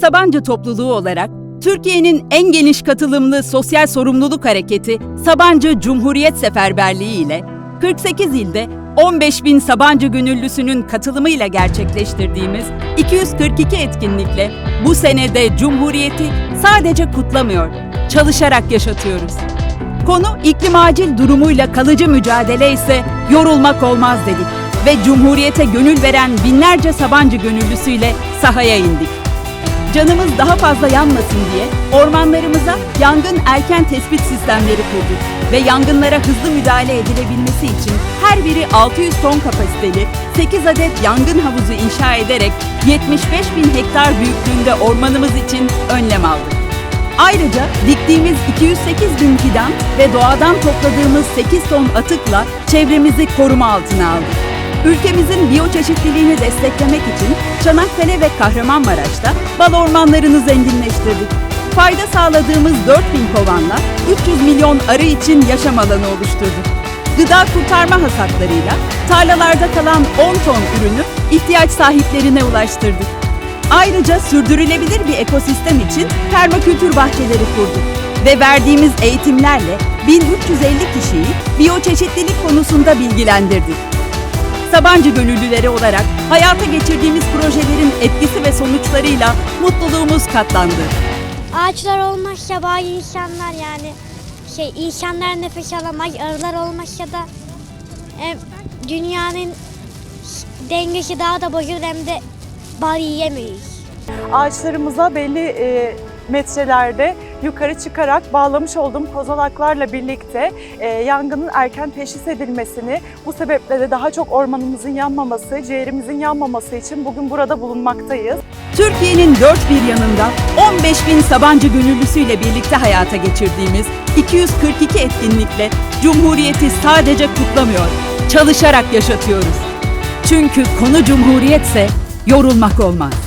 Sabancı topluluğu olarak Türkiye'nin en geniş katılımlı sosyal sorumluluk hareketi Sabancı Cumhuriyet Seferberliği ile 48 ilde 15 bin Sabancı gönüllüsünün katılımıyla gerçekleştirdiğimiz 242 etkinlikle bu senede Cumhuriyeti sadece kutlamıyor, çalışarak yaşatıyoruz. Konu iklim acil durumuyla kalıcı mücadele ise yorulmak olmaz dedik ve Cumhuriyete gönül veren binlerce Sabancı gönüllüsüyle sahaya indik. Canımız daha fazla yanmasın diye ormanlarımıza yangın erken tespit sistemleri kurduk ve yangınlara hızlı müdahale edilebilmesi için her biri 600 ton kapasiteli 8 adet yangın havuzu inşa ederek 75 bin hektar büyüklüğünde ormanımız için önlem aldık. Ayrıca diktiğimiz 208 bin fidan ve doğadan topladığımız 8 ton atıkla çevremizi koruma altına aldık. Ülkemizin biyoçeşitliliğini desteklemek için Çanakkale ve Kahramanmaraş'ta bal ormanlarını zenginleştirdik. Fayda sağladığımız 4000 kovanla 300 milyon arı için yaşam alanı oluşturduk. Gıda kurtarma hasatlarıyla tarlalarda kalan 10 ton ürünü ihtiyaç sahiplerine ulaştırdık. Ayrıca sürdürülebilir bir ekosistem için permakültür bahçeleri kurduk ve verdiğimiz eğitimlerle 1350 kişiyi biyoçeşitlilik konusunda bilgilendirdik. Sabancı gönüllüleri olarak hayata geçirdiğimiz projelerin etkisi ve sonuçlarıyla mutluluğumuz katlandı. Ağaçlar olmazsa bazı insanlar yani şey insanlar nefes alamaz, arılar olmazsa da hem dünyanın dengesi daha da bozulur hem de bal yiyemeyiz. ağaçlarımıza belli e, metrelerde yukarı çıkarak bağlamış olduğum kozalaklarla birlikte e, yangının erken teşhis edilmesini, bu sebeple de daha çok ormanımızın yanmaması, ciğerimizin yanmaması için bugün burada bulunmaktayız. Türkiye'nin dört bir yanında 15 bin Sabancı gönüllüsüyle birlikte hayata geçirdiğimiz 242 etkinlikle Cumhuriyeti sadece kutlamıyor, çalışarak yaşatıyoruz. Çünkü konu Cumhuriyetse yorulmak olmaz.